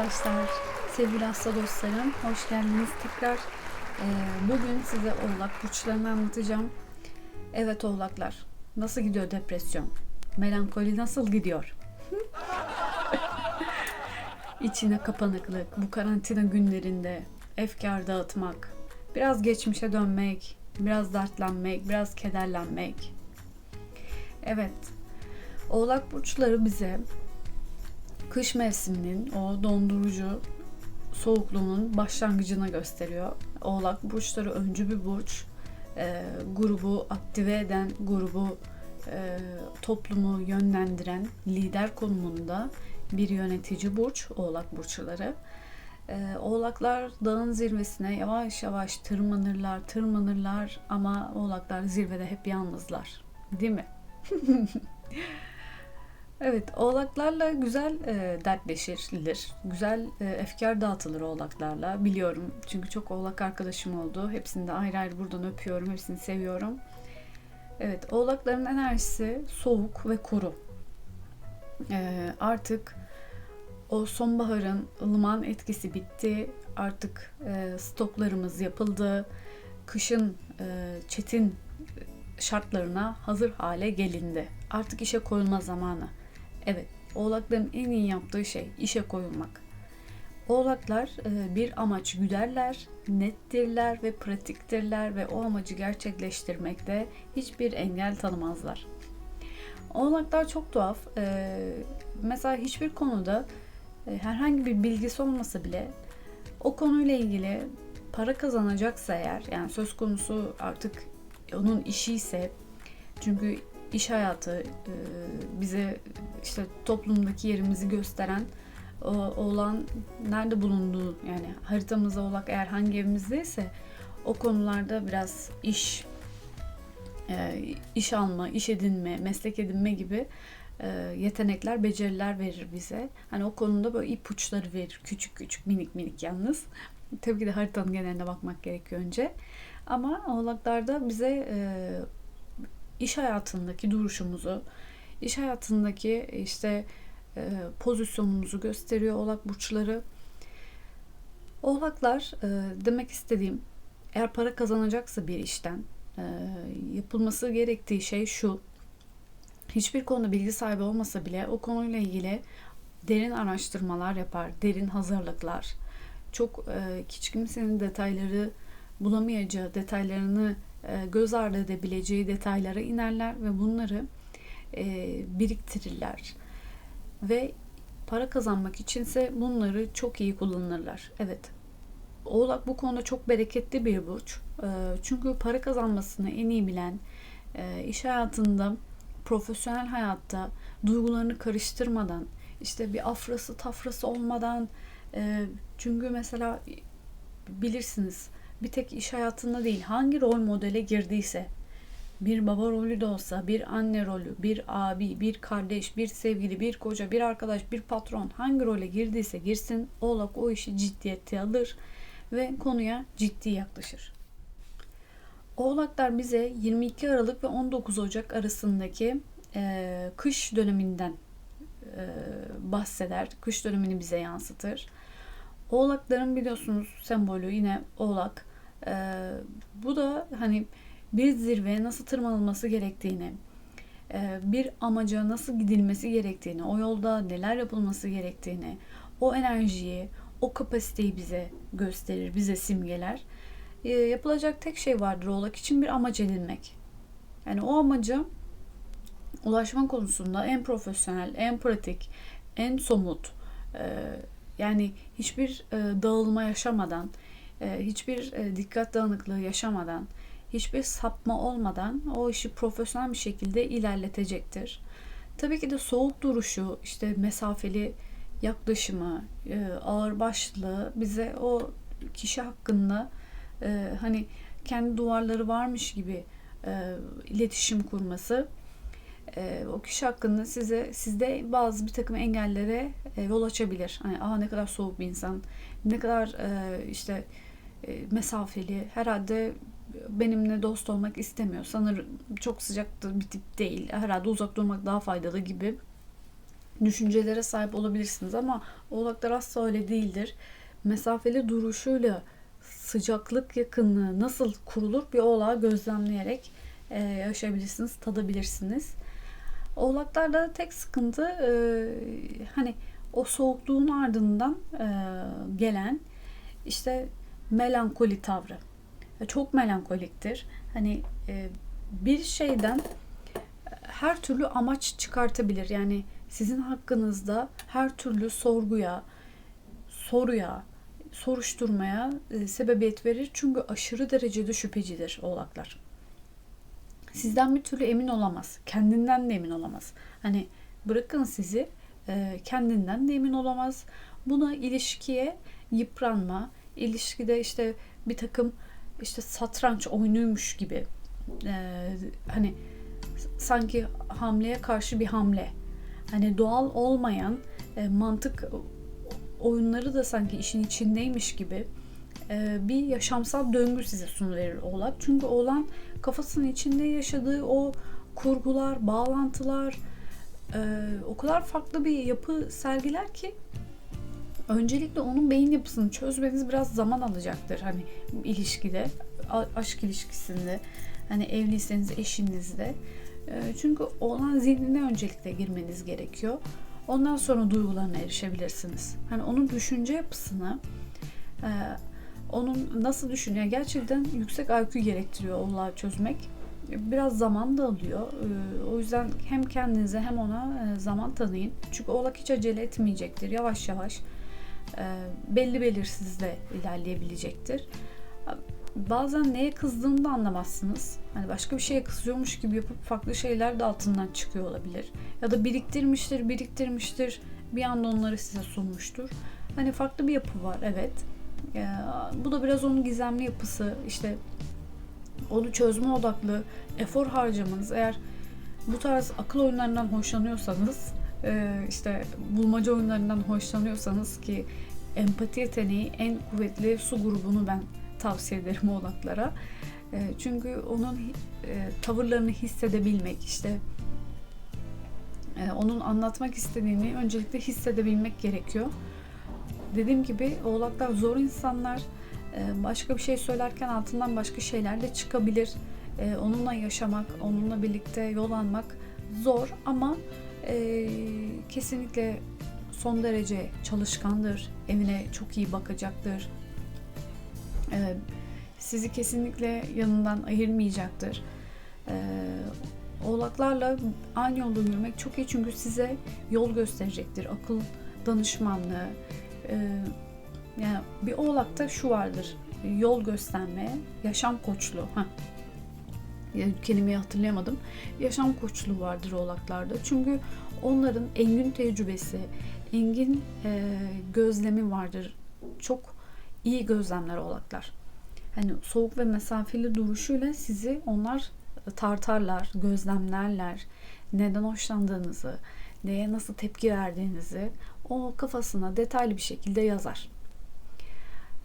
arkadaşlar, sevgili hasta dostlarım, hoş geldiniz tekrar. Ee, bugün size oğlak burçlarını anlatacağım. Evet oğlaklar, nasıl gidiyor depresyon? Melankoli nasıl gidiyor? İçine kapanıklık, bu karantina günlerinde efkar dağıtmak, biraz geçmişe dönmek, biraz dertlenmek, biraz kederlenmek. Evet, oğlak burçları bize kış mevsiminin o dondurucu soğukluğunun başlangıcını gösteriyor. Oğlak burçları öncü bir burç. E, grubu aktive eden, grubu e, toplumu yönlendiren lider konumunda bir yönetici burç Oğlak burçları. E, oğlaklar dağın zirvesine yavaş yavaş tırmanırlar, tırmanırlar ama oğlaklar zirvede hep yalnızlar. Değil mi? Evet, oğlaklarla güzel e, dertleşilir. Güzel e, efkar dağıtılır oğlaklarla. Biliyorum çünkü çok oğlak arkadaşım oldu. Hepsini de ayrı ayrı buradan öpüyorum. Hepsini seviyorum. Evet, oğlakların enerjisi soğuk ve kuru. E, artık o sonbaharın ılıman etkisi bitti. Artık e, stoklarımız yapıldı. Kışın e, çetin şartlarına hazır hale gelindi. Artık işe koyulma zamanı. Evet, oğlakların en iyi yaptığı şey işe koyulmak. Oğlaklar e, bir amaç güderler, nettirler ve pratiktirler ve o amacı gerçekleştirmekte hiçbir engel tanımazlar. Oğlaklar çok tuhaf. E, mesela hiçbir konuda e, herhangi bir bilgisi olmasa bile o konuyla ilgili para kazanacaksa eğer yani söz konusu artık onun işi ise çünkü iş hayatı e, bize işte toplumdaki yerimizi gösteren olan nerede bulunduğu yani haritamızda olak eğer hangi evimizdeyse o konularda biraz iş e, iş alma, iş edinme, meslek edinme gibi e, yetenekler, beceriler verir bize. Hani o konuda böyle ipuçları verir. Küçük küçük, minik minik yalnız. Tabii ki de haritanın geneline bakmak gerekiyor önce. Ama oğlaklarda bize iş hayatındaki duruşumuzu, iş hayatındaki işte e, pozisyonumuzu gösteriyor Oğlak burçları. Oğlaklar e, demek istediğim eğer para kazanacaksa bir işten e, yapılması gerektiği şey şu. Hiçbir konuda bilgi sahibi olmasa bile o konuyla ilgili derin araştırmalar yapar, derin hazırlıklar. Çok e, hiç kimsenin detayları bulamayacağı, detaylarını göz ardı edebileceği detaylara inerler ve bunları e, biriktirirler. Ve para kazanmak içinse bunları çok iyi kullanırlar. Evet. Oğlak bu konuda çok bereketli bir burç. E, çünkü para kazanmasını en iyi bilen, iş hayatında, profesyonel hayatta duygularını karıştırmadan, işte bir afrası tafrası olmadan, çünkü mesela bilirsiniz bir tek iş hayatında değil hangi rol modele girdiyse bir baba rolü de olsa, bir anne rolü, bir abi, bir kardeş, bir sevgili, bir koca, bir arkadaş, bir patron hangi role girdiyse girsin oğlak o işi ciddiyete alır ve konuya ciddi yaklaşır. Oğlaklar bize 22 Aralık ve 19 Ocak arasındaki e, kış döneminden e, bahseder. Kış dönemini bize yansıtır. Oğlakların biliyorsunuz sembolü yine oğlak. Ee, bu da hani bir zirveye nasıl tırmanılması gerektiğini, e, bir amaca nasıl gidilmesi gerektiğini, o yolda neler yapılması gerektiğini, o enerjiyi, o kapasiteyi bize gösterir, bize simgeler. E, yapılacak tek şey vardır oğlak için bir amaç edinmek. Yani o amaca ulaşma konusunda en profesyonel, en pratik, en somut, e, yani hiçbir e, dağılma yaşamadan, e, hiçbir e, dikkat dağınıklığı yaşamadan, hiçbir sapma olmadan o işi profesyonel bir şekilde ilerletecektir. Tabii ki de soğuk duruşu, işte mesafeli yaklaşımı, e, ağırbaşlılığı bize o kişi hakkında hani kendi duvarları varmış gibi iletişim kurması o kişi hakkında size sizde bazı bir takım engellere yol açabilir. Hani aa ne kadar soğuk bir insan, ne kadar işte e, mesafeli. Herhalde benimle dost olmak istemiyor. Sanırım çok sıcak bir tip değil. Herhalde uzak durmak daha faydalı gibi düşüncelere sahip olabilirsiniz ama oğlaklar asla öyle değildir. Mesafeli duruşuyla sıcaklık yakınlığı nasıl kurulur bir oğlağı gözlemleyerek e, yaşayabilirsiniz, tadabilirsiniz. Oğlaklarda tek sıkıntı e, hani o soğukluğun ardından e, gelen işte melankoli tavrı. E, çok melankoliktir. Hani e, bir şeyden her türlü amaç çıkartabilir. Yani sizin hakkınızda her türlü sorguya, soruya, soruşturmaya e, sebebiyet verir. Çünkü aşırı derecede şüphecidir oğlaklar. Sizden bir türlü emin olamaz. Kendinden de emin olamaz. Hani bırakın sizi e, kendinden de emin olamaz. Buna ilişkiye yıpranma, ilişkide işte bir takım işte satranç oyunuymuş gibi e, hani sanki hamleye karşı bir hamle. Hani doğal olmayan e, mantık oyunları da sanki işin içindeymiş gibi e, bir yaşamsal döngü size sunuverir oğlak. Çünkü oğlan kafasının içinde yaşadığı o kurgular, bağlantılar e, o kadar farklı bir yapı sergiler ki öncelikle onun beyin yapısını çözmeniz biraz zaman alacaktır. Hani ilişkide, aşk ilişkisinde, hani evliyseniz eşinizle. E, çünkü olan zihnine öncelikle girmeniz gerekiyor. Ondan sonra duygularına erişebilirsiniz. Hani onun düşünce yapısını, e, onun nasıl düşünüyor gerçekten yüksek IQ gerektiriyor olayı çözmek. Biraz zaman da alıyor. E, o yüzden hem kendinize hem ona zaman tanıyın. Çünkü oğlak hiç acele etmeyecektir. Yavaş yavaş belli belirsizle ilerleyebilecektir bazen neye kızdığını da anlamazsınız. Hani başka bir şeye kızıyormuş gibi yapıp farklı şeyler de altından çıkıyor olabilir. Ya da biriktirmiştir, biriktirmiştir. Bir anda onları size sunmuştur. Hani farklı bir yapı var evet. Ya, bu da biraz onun gizemli yapısı. İşte onu çözme odaklı efor harcamanız eğer bu tarz akıl oyunlarından hoşlanıyorsanız işte bulmaca oyunlarından hoşlanıyorsanız ki empati yeteneği en kuvvetli su grubunu ben tavsiye ederim oğlaklara. E, çünkü onun e, tavırlarını hissedebilmek, işte e, onun anlatmak istediğini öncelikle hissedebilmek gerekiyor. Dediğim gibi oğlaklar zor insanlar. başka bir şey söylerken altından başka şeyler de çıkabilir. onunla yaşamak, onunla birlikte yol almak zor ama kesinlikle son derece çalışkandır. Evine çok iyi bakacaktır e, sizi kesinlikle yanından ayırmayacaktır. E, oğlaklarla aynı yolda yürümek çok iyi çünkü size yol gösterecektir. Akıl danışmanlığı. E, yani bir oğlakta şu vardır. Yol gösterme, yaşam koçluğu. Heh. Kelimeyi hatırlayamadım. Yaşam koçluğu vardır oğlaklarda. Çünkü onların engin tecrübesi, engin e, gözlemi vardır. Çok iyi gözlemler oğlaklar. Hani soğuk ve mesafeli duruşuyla sizi onlar tartarlar, gözlemlerler. Neden hoşlandığınızı, neye nasıl tepki verdiğinizi o kafasına detaylı bir şekilde yazar.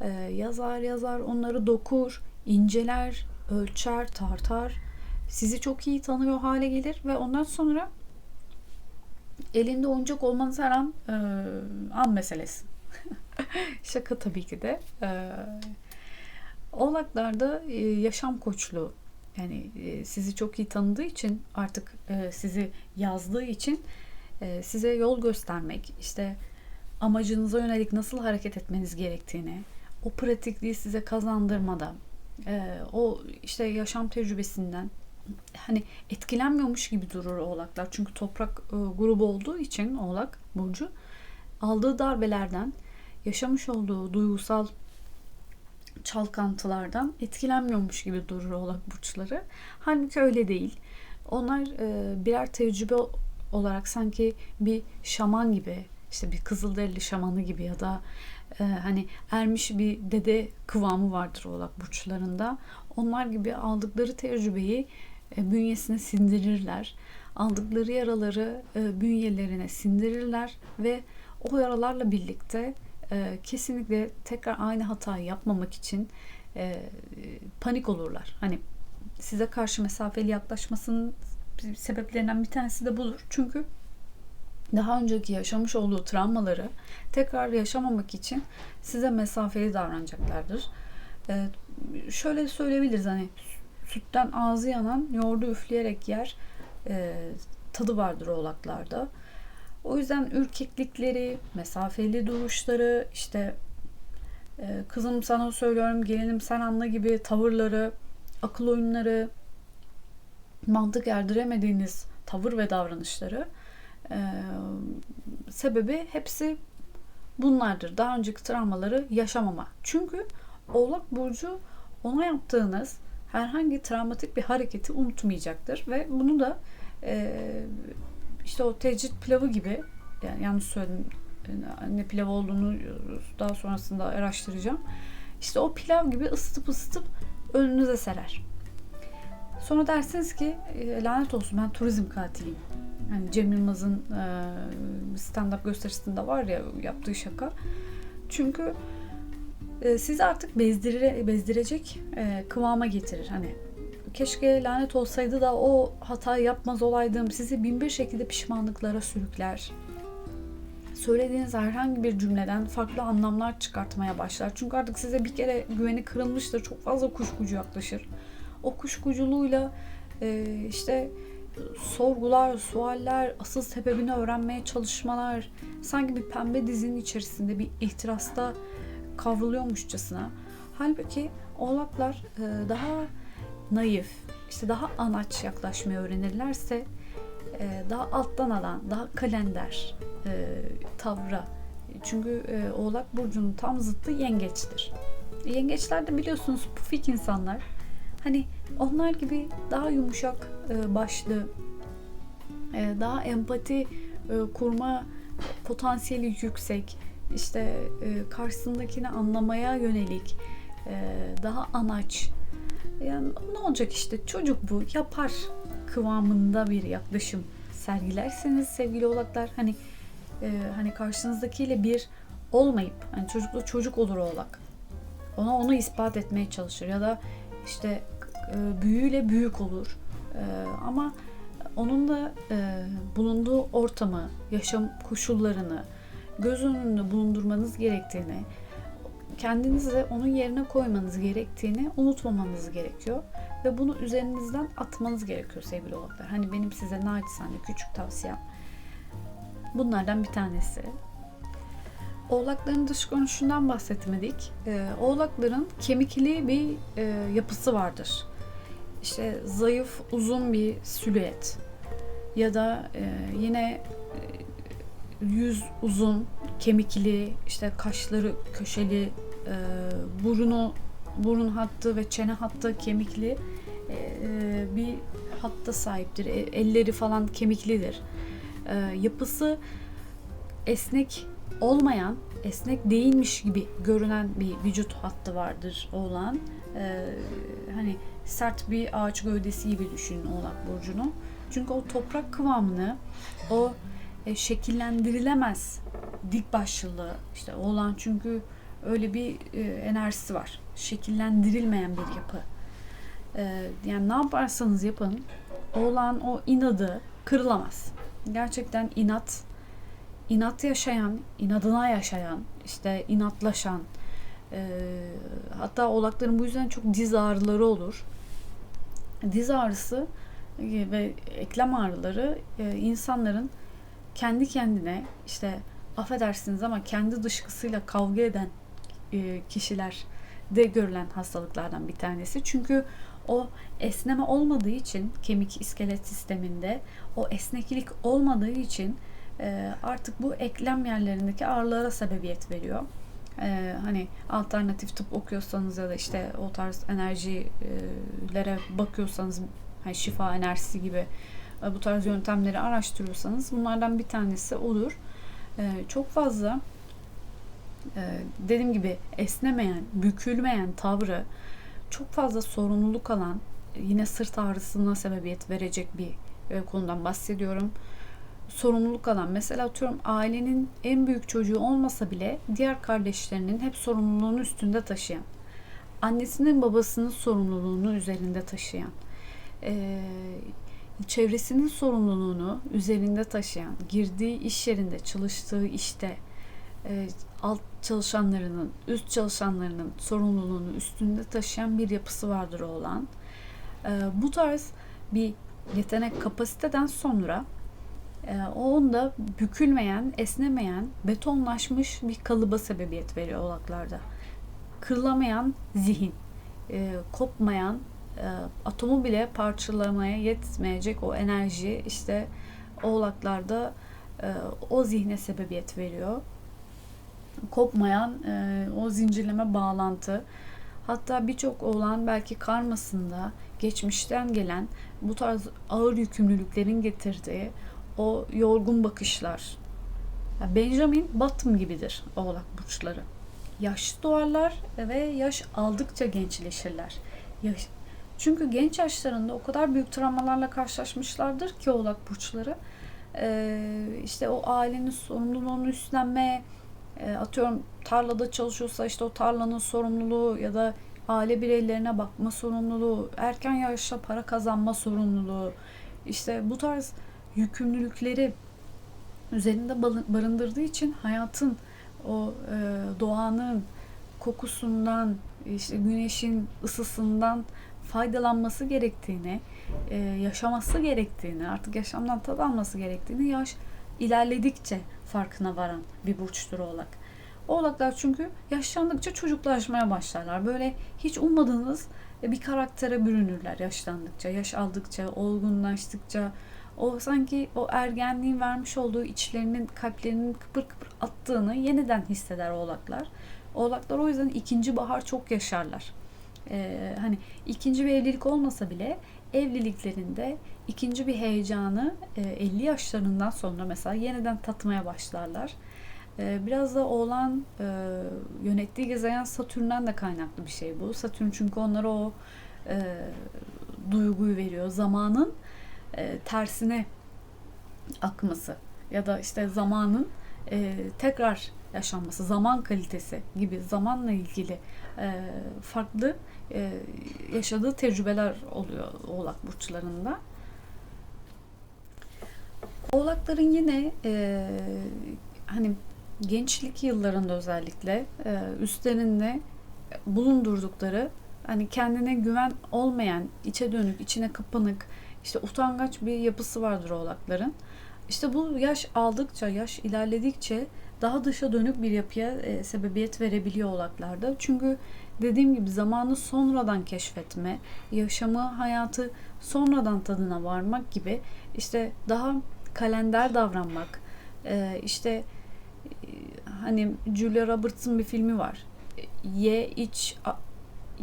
Ee, yazar yazar onları dokur, inceler, ölçer, tartar. Sizi çok iyi tanıyor hale gelir ve ondan sonra elinde oyuncak olmanız her an e, an meselesi. Şaka tabii ki de. Ee, Oğlaklarda e, yaşam koçluğu yani e, sizi çok iyi tanıdığı için artık e, sizi yazdığı için e, size yol göstermek işte amacınıza yönelik nasıl hareket etmeniz gerektiğini o pratikliği size kazandırmada e, o işte yaşam tecrübesinden hani etkilenmiyormuş gibi durur oğlaklar. Çünkü toprak e, grubu olduğu için oğlak burcu aldığı darbelerden yaşamış olduğu duygusal çalkantılardan etkilenmiyormuş gibi durur oğlak burçları. Halbuki öyle değil. Onlar e, birer tecrübe olarak sanki bir şaman gibi işte bir kızılderili şamanı gibi ya da e, hani ermiş bir dede kıvamı vardır oğlak burçlarında. Onlar gibi aldıkları tecrübeyi e, bünyesine sindirirler. Aldıkları yaraları e, bünyelerine sindirirler ve o yaralarla birlikte e, kesinlikle tekrar aynı hatayı yapmamak için e, panik olurlar. Hani size karşı mesafeli yaklaşmasının sebeplerinden bir tanesi de budur. Çünkü daha önceki yaşamış olduğu travmaları tekrar yaşamamak için size mesafeli davranacaklardır. Ee, şöyle söyleyebiliriz hani sütten ağzı yanan yoğurdu üfleyerek yer e, tadı vardır oğlaklarda. O yüzden ürkeklikleri, mesafeli duruşları, işte e, kızım sana söylüyorum, gelinim sen anla gibi tavırları, akıl oyunları, mantık erdiremediğiniz tavır ve davranışları sebebi hepsi bunlardır. Daha önceki travmaları yaşamama. Çünkü Oğlak Burcu ona yaptığınız herhangi travmatik bir hareketi unutmayacaktır ve bunu da e, işte o tecrit pilavı gibi yani yanlış söyledim ne pilav olduğunu daha sonrasında araştıracağım. İşte o pilav gibi ısıtıp ısıtıp önünüze serer. Sonra dersiniz ki lanet olsun ben turizm katiliyim. Yani Cem Yılmaz'ın e, stand-up gösterisinde var ya yaptığı şaka. Çünkü e, sizi artık bezdire, bezdirecek e, kıvama getirir. Hani keşke lanet olsaydı da o hatayı yapmaz olaydım. Sizi bin bir şekilde pişmanlıklara sürükler. Söylediğiniz herhangi bir cümleden farklı anlamlar çıkartmaya başlar. Çünkü artık size bir kere güveni kırılmıştır. Çok fazla kuşkucu yaklaşır. O kuşkuculuğuyla e, işte sorgular, sualler, asıl sebebini öğrenmeye çalışmalar, sanki bir pembe dizinin içerisinde bir ihtirasta kavruluyormuşçasına. Halbuki oğlaklar e, daha naif, işte daha anaç yaklaşmayı öğrenirlerse e, daha alttan alan, daha kalender e, tavra. Çünkü e, Oğlak Burcu'nun tam zıttı yengeçtir. Yengeçler de biliyorsunuz pufik insanlar. Hani onlar gibi daha yumuşak başlı, daha empati kurma potansiyeli yüksek, işte karşısındakini anlamaya yönelik, daha anaç. Yani ne olacak işte çocuk bu yapar kıvamında bir yaklaşım sergilerseniz sevgili oğlaklar hani e, hani karşınızdakiyle bir olmayıp hani çocuklu çocuk olur oğlak. Ona onu ispat etmeye çalışır ya da işte e, büyüyle büyük olur. E, ama onun da e, bulunduğu ortamı, yaşam koşullarını göz önünde bulundurmanız gerektiğini, kendinizi onun yerine koymanız gerektiğini unutmamanız gerekiyor. Ve bunu üzerinizden atmanız gerekiyor sevgili oğlaklar. Hani benim size naçizane küçük tavsiyem bunlardan bir tanesi. Oğlakların dış görünüşünden bahsetmedik. Ee, oğlakların kemikli bir e, yapısı vardır. İşte zayıf, uzun bir silüet ya da e, yine e, yüz uzun, kemikli, işte kaşları köşeli, e, burnu burun hattı ve çene hattı kemikli e, bir hatta sahiptir. E, elleri falan kemiklidir. E, yapısı esnek olmayan, esnek değilmiş gibi görünen bir vücut hattı vardır olan. E, hani sert bir ağaç gövdesi gibi düşünün Oğlak Burcu'nu. Çünkü o toprak kıvamını, o e, şekillendirilemez dik başlılığı işte olan çünkü öyle bir e, enerjisi var. Şekillendirilmeyen bir yapı. E, yani ne yaparsanız yapın olan o inadı kırılamaz. Gerçekten inat inat yaşayan, inadına yaşayan, işte inatlaşan e, hatta oğlakların bu yüzden çok diz ağrıları olur. Diz ağrısı ve eklem ağrıları e, insanların kendi kendine işte affedersiniz ama kendi dışkısıyla kavga eden e, kişiler de görülen hastalıklardan bir tanesi. Çünkü o esneme olmadığı için kemik iskelet sisteminde o esneklik olmadığı için e, artık bu eklem yerlerindeki ağrılara sebebiyet veriyor. E, hani alternatif tıp okuyorsanız ya da işte o tarz enerjilere bakıyorsanız hani şifa enerjisi gibi bu tarz yöntemleri araştırıyorsanız bunlardan bir tanesi olur. Çok fazla ee, dediğim gibi esnemeyen, bükülmeyen tavrı çok fazla sorumluluk alan yine sırt ağrısına sebebiyet verecek bir e, konudan bahsediyorum. Sorumluluk alan mesela atıyorum ailenin en büyük çocuğu olmasa bile diğer kardeşlerinin hep sorumluluğunu üstünde taşıyan, annesinin babasının sorumluluğunu üzerinde taşıyan, çevresinin sorumluluğunu üzerinde taşıyan, girdiği iş yerinde, çalıştığı işte alt çalışanlarının, üst çalışanlarının sorumluluğunu üstünde taşıyan bir yapısı vardır olan. Bu tarz bir yetenek kapasiteden sonra e, o onda bükülmeyen, esnemeyen, betonlaşmış bir kalıba sebebiyet veriyor oğlaklarda. Kırılamayan zihin, e, kopmayan, e, atomu bile parçalamaya yetmeyecek o enerji işte oğlaklarda e, o zihne sebebiyet veriyor. Kopmayan o zincirleme bağlantı. Hatta birçok oğlan belki karmasında geçmişten gelen bu tarz ağır yükümlülüklerin getirdiği o yorgun bakışlar. Benjamin Button gibidir oğlak burçları. Yaş doğarlar ve yaş aldıkça gençleşirler. Yaş, çünkü genç yaşlarında o kadar büyük travmalarla karşılaşmışlardır ki oğlak burçları. Ee, işte o ailenin sorumluluğunu üstlenme, e, atıyorum tarlada çalışıyorsa işte o tarlanın sorumluluğu ya da aile bireylerine bakma sorumluluğu, erken yaşta para kazanma sorumluluğu, işte bu tarz yükümlülükleri üzerinde barındırdığı için hayatın o e, doğanın kokusundan, işte güneşin ısısından faydalanması gerektiğini, e, yaşaması gerektiğini, artık yaşamdan tad alması gerektiğini yaş ilerledikçe farkına varan bir burçtur oğlak. Oğlaklar çünkü yaşlandıkça çocuklaşmaya başlarlar. Böyle hiç ummadığınız bir karaktere bürünürler yaşlandıkça, yaş aldıkça, olgunlaştıkça. O sanki o ergenliğin vermiş olduğu içlerinin, kalplerinin kıpır kıpır attığını yeniden hisseder oğlaklar. Oğlaklar o yüzden ikinci bahar çok yaşarlar. Ee, hani ikinci bir evlilik olmasa bile evliliklerinde ikinci bir heyecanı e, 50 yaşlarından sonra mesela yeniden tatmaya başlarlar. E, biraz da oğlan e, yönettiği gezegen Satürn'den de kaynaklı bir şey bu. Satürn çünkü onlara o e, duyguyu veriyor. Zamanın e, tersine akması ya da işte zamanın e, tekrar yaşanması, zaman kalitesi gibi zamanla ilgili e, farklı e, yaşadığı tecrübeler oluyor Oğlak burçlarında. Oğlakların yine e, hani gençlik yıllarında özellikle e, üstlerinde bulundurdukları hani kendine güven olmayan, içe dönük, içine kapanık, işte utangaç bir yapısı vardır oğlakların. İşte bu yaş aldıkça, yaş ilerledikçe daha dışa dönük bir yapıya e, sebebiyet verebiliyor oğlaklarda. Çünkü dediğim gibi zamanı sonradan keşfetme, yaşamı, hayatı sonradan tadına varmak gibi işte daha kalender davranmak, e, işte e, hani Julia Roberts'ın bir filmi var. Ye iç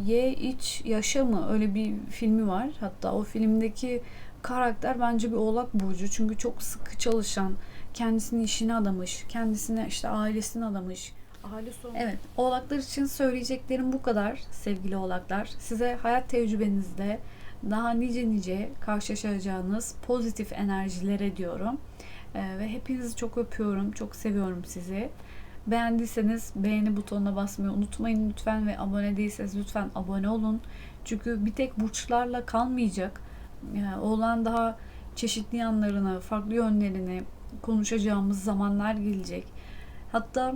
Ye iç yaşa mı öyle bir filmi var. Hatta o filmdeki karakter bence bir oğlak burcu. Çünkü çok sıkı çalışan, kendisini işine adamış, kendisine işte ailesine adamış. Aile sorumlu. Evet, oğlaklar için söyleyeceklerim bu kadar sevgili oğlaklar. Size hayat tecrübenizde daha nice nice karşılaşacağınız pozitif enerjilere diyorum. Ee, ve hepinizi çok öpüyorum, çok seviyorum sizi. Beğendiyseniz beğeni butonuna basmayı unutmayın lütfen ve abone değilseniz lütfen abone olun. Çünkü bir tek burçlarla kalmayacak. Yani olan daha çeşitli yanlarını, farklı yönlerini konuşacağımız zamanlar gelecek. Hatta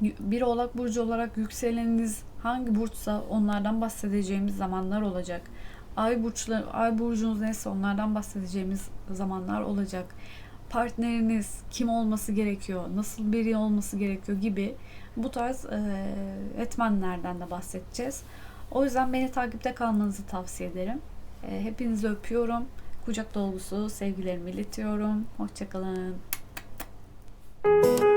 bir oğlak burcu olarak yükseleniniz hangi burçsa onlardan bahsedeceğimiz zamanlar olacak. Ay burçları, ay burcunuz neyse onlardan bahsedeceğimiz zamanlar olacak partneriniz kim olması gerekiyor, nasıl biri olması gerekiyor gibi bu tarz e, etmenlerden de bahsedeceğiz. O yüzden beni takipte kalmanızı tavsiye ederim. E, hepinizi öpüyorum. Kucak dolgusu sevgilerimi iletiyorum. Hoşçakalın. Müzik